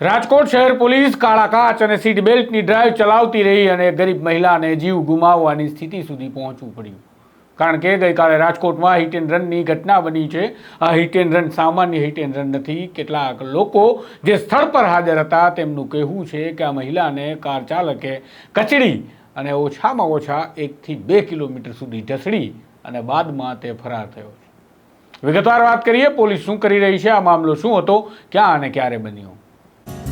રાજકોટ શહેર પોલીસ કાળા કાચ અને સીટ બેલ્ટની ડ્રાઈવ ચલાવતી રહી અને ગરીબ મહિલાને જીવ ગુમાવવાની સ્થિતિ સુધી પહોંચવું પડ્યું. કારણ કે ગઈકાલે રાજકોટમાં હિટ એન્ડ રનની ઘટના બની છે. આ હિટ એન્ડ રન સામાન્ય હિટ એન્ડ રન નથી. કેટલાક લોકો જે સ્થળ પર હાજર હતા તેમનું કહેવું છે કે આ મહિલાને કાર ચાલકે કચડી અને ઓછામાં ઓછા એકથી બે કિલોમીટર સુધી ઢસડી અને બાદમાં તે ફરાર થયો છે. વિગતવાર વાત કરીએ, પોલીસ શું કરી રહી છે? આ મામલો શું હતો? ક્યાં અને ક્યારે બન્યો?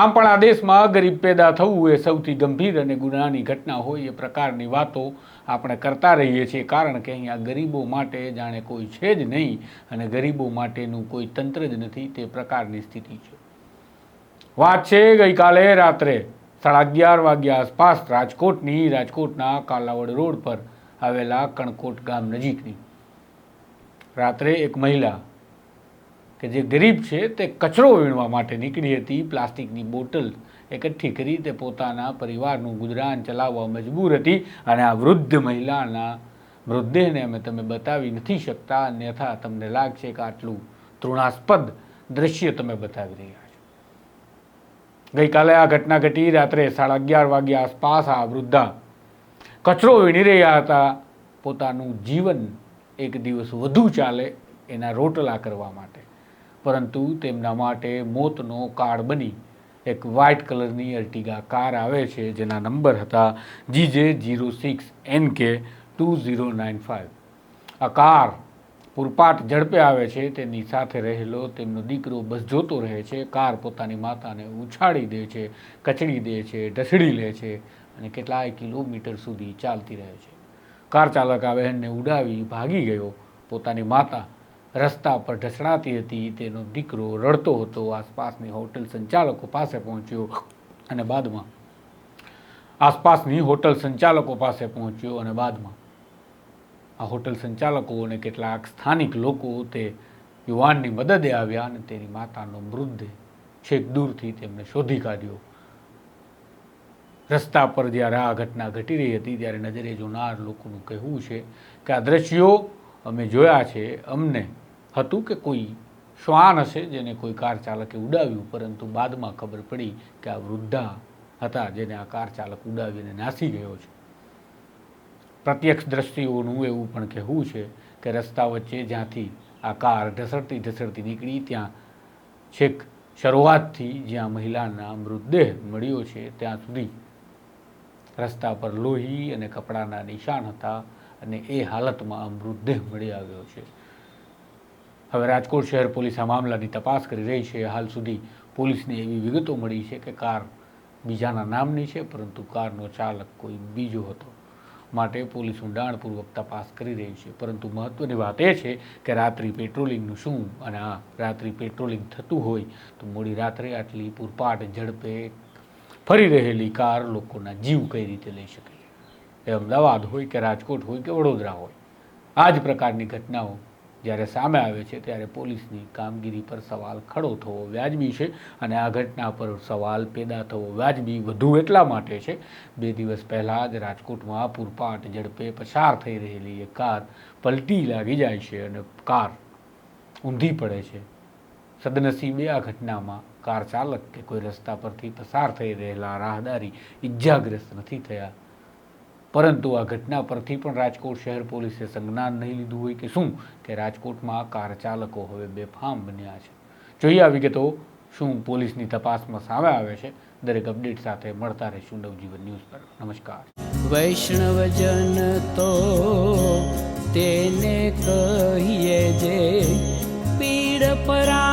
આમ પણ આ દેશમાં ગરીબ પેદા થવું એ સૌથી ગંભીર અને ગુનાની ઘટના હોય એ પ્રકારની વાતો આપણે કરતા રહીએ છીએ. કારણ કે અહીંયા ગરીબો માટે જાણે કોઈ છે જ નહીં અને ગરીબો માટેનું કોઈ તંત્ર જ નથી, તે પ્રકારની સ્થિતિ છે. વાત છે ગઈકાલે રાત્રે સાડા અગિયાર વાગ્યા આસપાસ રાજકોટની, રાજકોટના કાલાવડ રોડ પર આવેલા કણકોટ ગામ નજીકની. રાત્રે એક મહિલા કે જે ગરીબ છે તે કચરો વીણવા માટે નીકળી હતી. પ્લાસ્ટિકની બોટલ એકઠી કરી તે પોતાના પરિવારનું ગુજરાન ચલાવવા મજબૂર હતી અને આ વૃદ્ધ મહિલાના મૃતદેહને અમે તમે બતાવી નથી શકતા. અન્યથા તમને લાગશે કે આટલું તૃણાસ્પદ દ્રશ્ય તમે બતાવી રહ્યા છો. ગઈકાલે આ ઘટના ઘટી. રાત્રે સાડા અગિયાર વાગ્યા આસપાસ આ વૃદ્ધા કચરો વીણી રહ્યા હતા. પોતાનું જીવન એક દિવસ વધુ ચાલે એના રોટલા કરવા માટે. પરંતુ તેમના માટે મોતનો કાળ બની. એક વ્હાઇટ કલરની અર્ટિગા કાર આવે છે, જેના નંબર હતા GJ zero six N K two zero nine five. આ કાર પૂરપાટ ઝડપે આવે છે, તેની સાથે રહેલો તેમનો દીકરો બસ જોતો રહે છે, કાર પોતાની માતાને ઉછાળી દે છે, કચડી દે છે, ઢસડી લે છે અને કેટલાય કિલોમીટર સુધી ચાલતી રહે છે. કાર ચાલક આ બહેનને ઉડાવી ભાગી ગયો. પોતાની માતા રસ્તા પર ઢસડાતી હતી, તેનો દીકરો રડતો હતો, આસપાસની હોટલ સંચાલકો પાસે પહોંચ્યો અને બાદમાં આસપાસની હોટલ સંચાલકો પાસે પહોંચ્યો અને બાદમાં આ હોટલ સંચાલકો અને કેટલાક સ્થાનિક લોકો તે યુવાનની મદદે આવ્યા અને તેની માતાનો મૃતદેહ છેક દૂરથી તેમને શોધી કાઢ્યો. રસ્તા પર જ્યારે આ ઘટના ઘટી રહી હતી, ત્યારે નજરે જોનાર લોકોનું કહેવું છે કે આ દ્રશ્યો અમે જોયા છે અમને હતું કે કોઈ શ્વાન હશે જેને કોઈ કાર ચાલકે ઉડાવ્યું, પરંતુ બાદમાં ખબર પડી કે આ વૃદ્ધા હતા જેને આ કાર ચાલક ઉડાવીને નાસી ગયો છે. પ્રત્યક્ષ દ્રષ્ટિઓનું એવું પણ કહેવું છે કે રસ્તા વચ્ચે જ્યાંથી આ કાર ઢસડતી ઢસડતી નીકળી, ત્યાં છેક શરૂઆતથી જ્યાં મહિલાના મૃતદેહ મળ્યો છે, ત્યાં સુધી રસ્તા પર લોહી અને કપડાના નિશાન હતા અને એ હાલતમાં આ મૃતદેહ મળી આવ્યો છે. હવે રાજકોટ શહેર પોલીસ આ મામલાની તપાસ કરી રહી છે. હાલ સુધી પોલીસને એવી વિગતો મળી છે કે કાર બીજાના નામની છે, પરંતુ કારનો ચાલક કોઈ બીજો હતો. માટે પોલીસ ઊંડાણપૂર્વક તપાસ કરી રહી છે. પરંતુ મહત્ત્વની વાત એ છે કે રાત્રિ પેટ્રોલિંગનું શું અને આ રાત્રિ પેટ્રોલિંગ થતું હોય તો મોડી રાત્રે આટલી પૂરપાટ ઝડપે ફરી રહેલી કાર લોકોના જીવ કઈ રીતે લઈ શકે? એ અમદાવાદ હોય કે રાજકોટ હોય કે વડોદરા હોય, આ જ પ્રકારની ઘટનાઓ જ્યારે સામે આવે છે ત્યારે પોલીસની કામગીરી પર સવાલ ખડો થવો વ્યાજબી છે અને આ ઘટના પર સવાલ પેદા થવો વ્યાજબી વધુ એટલા માટે છે. બે દિવસ પહેલાં જ રાજકોટમાં પૂરપાટ ઝડપે પસાર થઈ રહેલી એ કાર પલટી લાગી જાય છે અને કાર ઊંધી પડે છે. સદનસીબે આ ઘટનામાં કાર ચાલક કે કોઈ રસ્તા પરથી પસાર થઈ રહેલા રાહદારી ઈજાગ્રસ્ત નથી થયા. પરંતુ આ ઘટના પરથી પણ રાજકોટ શહેર પોલીસે સંજ્ઞાન નહીં લીધું હોય કે શું કે રાજકોટમાં કાર ચાલકો હવે બેફામ બન્યા છે. જોઈએ આ વિગતો શું પોલીસની તપાસમાં સામે આવે છે. દરેક અપડેટ સાથે મળતા રહીશું નવજીવન ન્યૂઝ પર. નમસ્કાર. વૈષ્ણવજન તો તેને કહીએ જે પીડ પરા